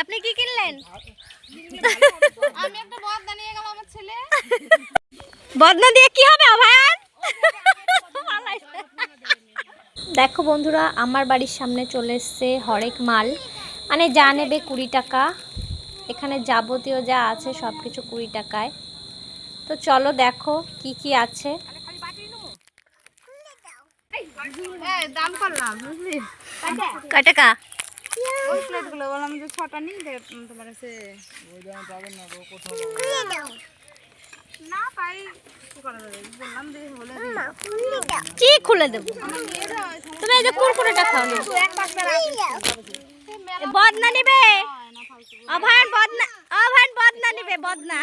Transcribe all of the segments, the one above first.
আপনি কি কিনলেন? আমি একটা বদনা নিয়ে গেলাম আমার ছেলে। বদনা দিয়ে কি হবে অভয়ান দেখো বন্ধুরা আমার বাড়ির সামনে চলে এসছে হরেক মাল। মানে যা নেবে কুড়ি টাকা। এখানে যাবতীয় যা আছে সব কিছু কুড়ি টাকায়। তো চলো দেখো কি কি আছে। এই দাম করলাম। বুঝলি কয় টাকা? ওই প্লেটগুলো বললাম যে ছটা নিই না বললাম যে হলে কি খুলে দেবো? তুমি এই যে কুরকুরেটা খাও না। বদনা নিবে হয় না ফালতু। অভয়ান বদনা বদনা নিবে বদনা।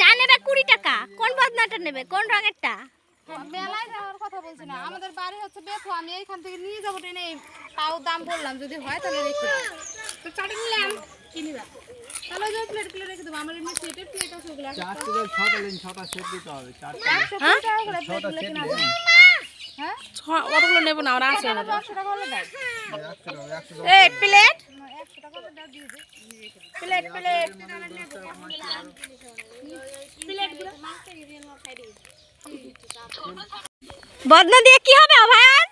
যা নেবে কুড়ি টাকা। কোন বদনাটা নেবে? কোন রঙেরটা? মেলায় যাওয়ার কথা বলছি না। আমাদের বাড়ি হচ্ছে বেথু আমি এইখান থেকে নিয়ে যাব ট্রেনে তাও দাম বললাম যদি হয় তাহলে রেখে তো চাটি নিলাম। কিনিবা তাহলে ওই প্লেট প্লেট রেখে দেবো। আমার এমনি সেটের প্লেট আছে ওগুলো একশো চারটে যে ছটা লিন ছটা সেট দিতে হবে চারটে। একশো প্লেটগুলো কিনা যায়। হ্যাঁ? অতগুলো নেব না ওরা আছে টাকা। দশশো টাকা হলে দেয় একশো টাকা একশো এই প্লেট একশো টাকা হলে দাও দিয়ে দিই প্লেট প্লেট বদনা দিয়ে কি হবে অভয়ান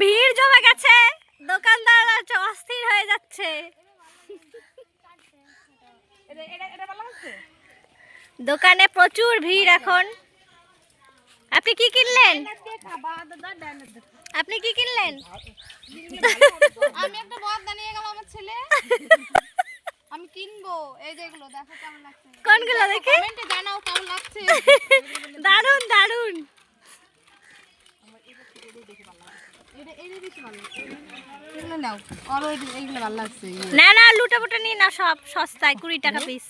ভিড় জমে গেছে। দোকানদার অস্থির হয়ে যাচ্ছে। দোকানে প্রচুর ভিড় এখন। আপনি কি কিনলেন? আপনি কি কিনলেন? আমি একটা বদ দাঁড়িয়ে গেলাম আমার ছেলে। আমি কিনবো। এই যেগুলো দেখো কেমন লাগছে। কোনগুলো দেখে কমেন্টে জানাও কেমন লাগছে। দারুণ দারুণ না না লুটা বুটা নিয়ে না সব সস্তায় কুড়ি টাকা পিস